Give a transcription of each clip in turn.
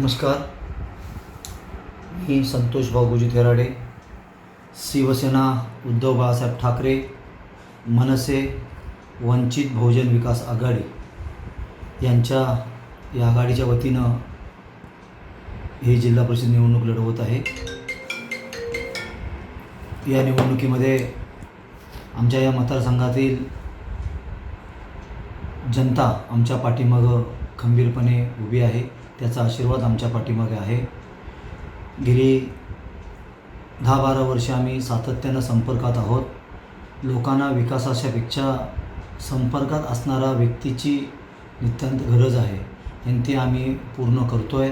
नमस्कार. मी संतोष भाऊजी थेराडे शिवसेना उद्धव बाळासाहेब ठाकरे मनसे वंचित बहुजन विकास आघाडी यांच्या या आघाडीच्या वतीनं ही जिल्हा परिषद निवडणूक लढवत आहे. या निवडणुकीमध्ये आमच्या या मतदारसंघातील जनता आमच्या पाठीमागं खंबीरपणे उभी आहे. त्याचा आशीर्वाद आमच्या पाठीमागे आहे. गेली दहा बारा वर्ष आम्ही सातत्यानं संपर्कात आहोत. लोकांना विकासाच्यापेक्षा संपर्कात असणारा व्यक्तीची नितांत गरज आहे. आणि ती आम्ही पूर्ण करतो आहे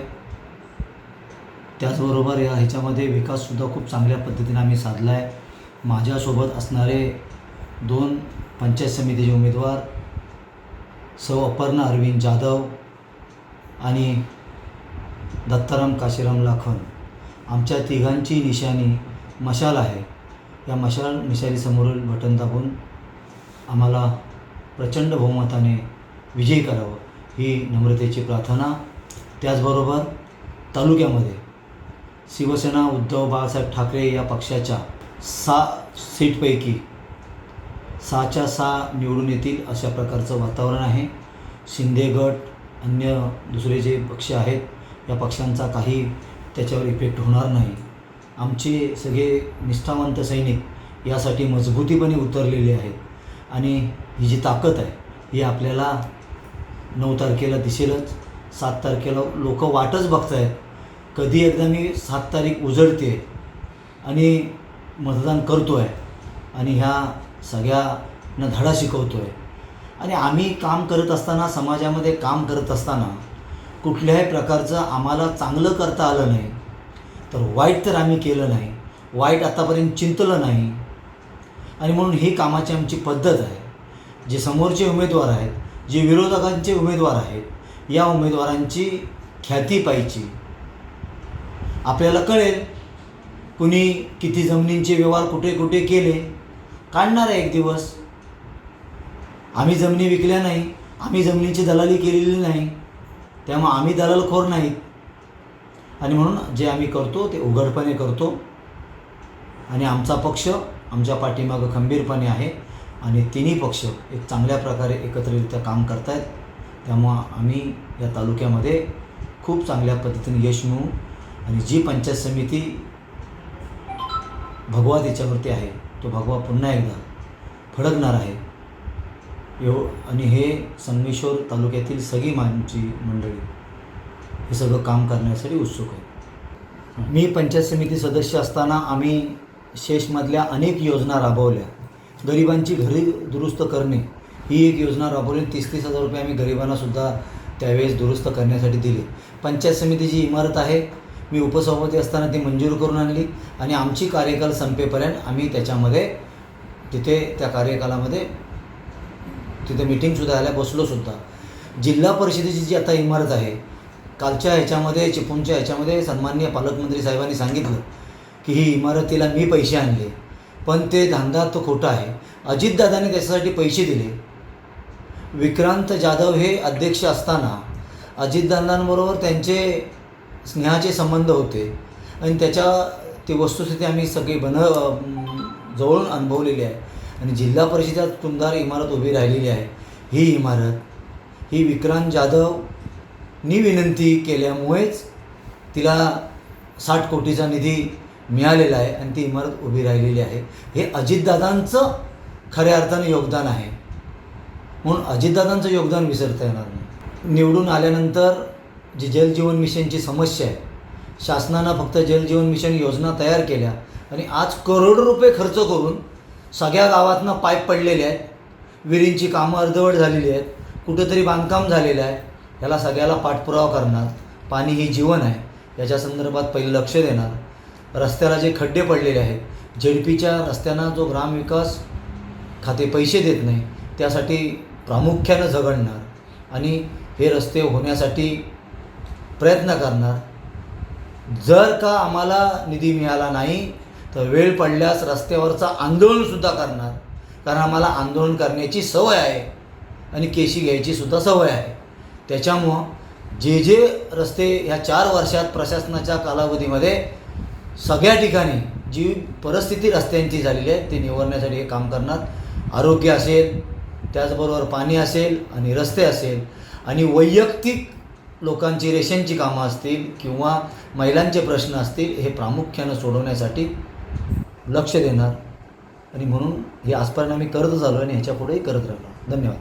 त्याचबरोबर या ह्याच्यामध्ये विकाससुद्धा खूप चांगल्या पद्धतीने आम्ही साधला आहे माझ्यासोबत असणारे दोन पंचायत समितीचे उमेदवार सौ अपर्णा अरविंद जाधव आणि दत्ताराम काशीराम लाखन. आमच्या तिघांची निशाणी मशाल आहे. या मशाल निशाणीसमोरील बटन दाबून आम्हाला प्रचंड बहुमताने विजयी करावं ही नम्रतेची प्रार्थना. त्याचबरोबर तालुक्यामध्ये शिवसेना उद्धव बाळासाहेब ठाकरे या पक्षाच्या सहा सीटपैकी सहाच्या सहा निवडून येतील अशा प्रकारचं वातावरण आहे. शिंदे गट अन्य दुसरे जे पक्ष आहेत या पक्षांचा काही त्याच्यावर इफेक्ट होणार नाही. आमचे सगळे निष्ठावंत सैनिक यासाठी मजबूतीपणे उतरलेले आहेत. आणि ही जी ताकद आहे ही आपल्याला नऊ तारखेला दिसेलच. सात तारखेला लोक वाटच बघत आहेत कधी एकदा मी सात तारीख उजळते आणि मतदान करतो आहे आणि ह्या सगळ्यांना धडा शिकवतो आहे आणि आम्ही काम करत असताना समाजामध्ये काम करत असताना कुठल्याही प्रकारचं आम्हाला चांगलं करता आलं नाही. तर वाईट तर आम्ही केलं नाही. वाईट आतापर्यंत चिंतलं नाही. आणि म्हणून ही कामाची आमची पद्धत आहे. जे समोरचे उमेदवार आहेत जे विरोधकांचे उमेदवार आहेत या उमेदवारांची ख्याती पाहिजे. आपल्याला कळेल कुणी किती जमिनींचे व्यवहार कुठे कुठे केले. काढणार आहे एक दिवस. आम्ही जमिनी विकल्या नाही आम्ही जमिनीची दलाली केलेली नाही. त्यामुळे आम्ही दलालखोर नाहीत. आणि म्हणून जे आम्ही करतो ते उघडपणे करतो. आणि आमचा पक्ष आमच्या पाठीमागं खंबीरपणे आहे. आणि तिन्ही पक्ष एक चांगल्या प्रकारे एकत्ररित्या काम करत आहेत त्यामुळं आम्ही या तालुक्यामध्ये खूप चांगल्या पद्धतीने यश मिळू आणि जी पंचायत समिती भगवा त्याच्यावरती आहे तो भगवा पुन्हा एकदा फडकणार आहे. एव आणि हे संगमेश्वर तालुक्यातील सगळी मानची मंडळी. हे सगळं काम करण्यासाठी उत्सुक आहे मी पंचायत समिती सदस्य असताना आम्ही शेषमधल्या अनेक योजना राबवल्या. गरिबांची घरी दुरुस्त करणे ही एक योजना राबवली. तीस तीस हजार रुपये आम्ही गरिबांनासुद्धा त्यावेळेस दुरुस्त करण्यासाठी दिले. पंचायत समितीची इमारत आहे मी उपसभापती असताना ती मंजूर करून आणली आणि आमची कार्यकाल संपेपर्यंत आम्ही त्याच्यामध्ये तिथे त्या कार्यकालामध्ये तिथे मिटिंगसुद्धा झाल्या बसलोसुद्धा जिल्हा परिषदेची जी आता इमारत आहे कालच्या ह्याच्यामध्ये चिपळूणच्या ह्याच्यामध्ये सन्माननीय पालकमंत्री साहेबांनी सांगितलं की ही इमारतीला मी पैसे आणले. पण ते धंदा तो खोटा आहे. अजितदादांनी त्याच्यासाठी पैसे दिले. विक्रांत जाधव हे अध्यक्ष असताना अजितदादांबरोबर त्यांचे स्नेहाचे संबंध होते. आणि त्याच्या ती वस्तुस्थिती आम्ही सगळी बन जवळून अनुभवलेली आहे. आणि जिल्हा परिषदेत तुमदार इमारत उभी राहिलेली आहे. ही इमारत ही विक्रांत जाधवनी विनंती केल्यामुळेच तिला साठ कोटीचा निधी मिळालेला आहे आणि ती इमारत उभी राहिलेली आहे. हे अजितदादांचं खऱ्या अर्थानं योगदान आहे. म्हणून अजितदादांचं योगदान विसरता येणार नाही. निवडून आल्यानंतर जी जलजीवन मिशनची समस्या आहे शासनानं फक्त जलजीवन मिशन योजना तयार केल्या आणि आज करोडो रुपये खर्च करून सगळ्या गावातनं पाईप पडलेले आहेत. विहिरींची कामं अर्धवट झालेली आहेत. कुठंतरी बांधकाम झालेलं आहे. याला सगळ्याला पाठपुरावा करणार. पाणी हे जीवन आहे. याच्या संदर्भात पहिलं लक्ष देणार. रस्त्याला जे खड्डे पडलेले आहेत जेडपीच्या रस्त्यांना जो ग्रामविकास खाते पैसे देत नाही त्यासाठी प्रामुख्यानं झगडणार आणि हे रस्ते होण्यासाठी प्रयत्न करणार. जर का आम्हाला निधी मिळाला नाही तर वेळ पडल्यास रस्त्यावरचा आंदोलनसुद्धा करणार. कारण आम्हाला आंदोलन करण्याची सवय आहे आणि केशी घ्यायची सुद्धा सवय आहे. त्याच्यामुळं जे जे रस्ते ह्या चार वर्षात प्रशासनाच्या कालावधीमध्ये सगळ्या ठिकाणी जी परिस्थिती रस्त्यांची झालेली आहे ती निवडण्यासाठी हे काम करणार. आरोग्य असेल त्याचबरोबर पाणी असेल आणि रस्ते असेल आणि वैयक्तिक लोकांची रेशनची कामं असतील किंवा महिलांचे प्रश्न असतील हे प्रामुख्यानं सोडवण्यासाठी लक्ष देणार. आणि म्हणून हे आजपर्यंत आम्ही करतच आलो आणि ह्याच्यापुढेही करत राहणार. धन्यवाद.